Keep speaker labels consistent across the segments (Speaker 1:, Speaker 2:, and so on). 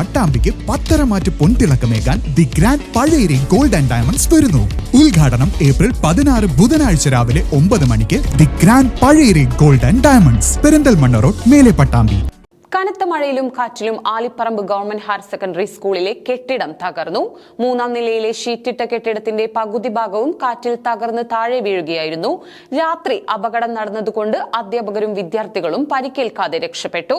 Speaker 1: പട്ടാമ്പിക്ക് പത്തര പത്തരമാറ്റ് പൊൻതിളക്കമേകാൻ the grand Pazhayari gold and diamonds വരുന്നു. ഉദ്ഘാടനം ഏപ്രിൽ പതിനാറ് ബുധനാഴ്ച രാവിലെ ഒമ്പത് മണിക്ക് the grand Pazhayari gold and diamonds Perinthalmanna road മേലെ പട്ടാമ്പി.
Speaker 2: കനത്ത മഴയിലും കാറ്റിലും ആലിപ്പറമ്പ് ഗവൺമെന്റ് ഹയർ സെക്കൻഡറി സ്കൂളിലെ കെട്ടിടം തകർന്നു. മൂന്നാം നിലയിലെ ഷീറ്റിട്ട കെട്ടിടത്തിന്റെ പകുതി ഭാഗവും കാറ്റിൽ തകർന്ന് താഴെ വീഴുകയായിരുന്നു. രാത്രി അപകടം നടന്നതുകൊണ്ട് അധ്യാപകരും വിദ്യാർത്ഥികളും പരിക്കേൽക്കാതെ രക്ഷപ്പെട്ടു.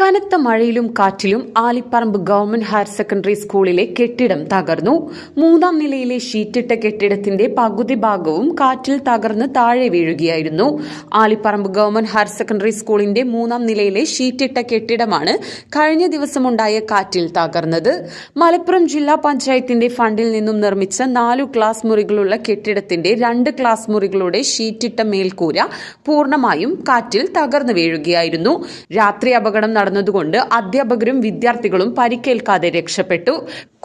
Speaker 2: കനത്ത മഴയിലും കാറ്റിലും ആലിപ്പറമ്പ് ഗവൺമെന്റ് ഹയർ സെക്കൻഡറി സ്കൂളിലെ കെട്ടിടം തകർന്നു. മൂന്നാം നിലയിലെ ഷീറ്റിട്ട കെട്ടിടത്തിന്റെ പകുതി ഭാഗവും കാറ്റിൽ തകർന്ന് താഴെ വീഴുകയായിരുന്നു. ആലിപ്പറമ്പ് ഗവൺമെന്റ് ഹയർ സെക്കൻഡറി സ്കൂളിന്റെ മൂന്നാം നിലയിലെ ഷീറ്റിട്ട കെട്ടിടമാണ് കഴിഞ്ഞ ദിവസമുണ്ടായ കാറ്റിൽ തകർന്നത്. മലപ്പുറം ജില്ലാ പഞ്ചായത്തിന്റെ ഫണ്ടിൽ നിന്നും നിർമ്മിച്ച നാലു ക്ലാസ് മുറികളുള്ള കെട്ടിടത്തിന്റെ രണ്ട് ക്ലാസ് മുറികളുടെ ഷീറ്റിട്ട മേൽക്കൂര പൂർണമായും കാറ്റിൽ തകർന്നു വീഴുകയായിരുന്നു. രാത്രി അപകടം നടന്നതുകൊണ്ട് അധ്യാപകരും വിദ്യാർത്ഥികളും പരിക്കേൽക്കാതെ രക്ഷപ്പെട്ടു.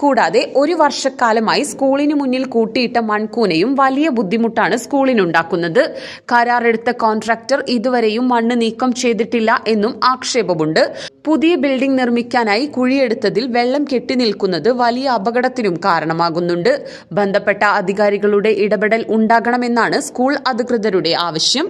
Speaker 2: കൂടാതെ ഒരു വർഷക്കാലമായി സ്കൂളിന് മുന്നിൽ കൂട്ടിയിട്ട മൺകൂനയും വലിയ ബുദ്ധിമുട്ടാണ് സ്കൂളിനുണ്ടാക്കുന്നത്. കരാറെടുത്ത കോൺട്രാക്ടർ ഇതുവരെയും മണ്ണ് നീക്കം ചെയ്തിട്ടില്ല എന്നും ആക്ഷേപമുണ്ട്. പുതിയ ബിൽഡിംഗ് നിർമ്മിക്കാനായി കുഴിയെടുത്തതിൽ വെള്ളം കെട്ടി നിൽക്കുന്നത് വലിയ അപകടത്തിനും കാരണമാകുന്നുണ്ട്. ബന്ധപ്പെട്ട അധികാരികളുടെ ഇടപെടൽ ഉണ്ടാകണമെന്നാണ് സ്കൂൾ അധികൃതരുടെ ആവശ്യം.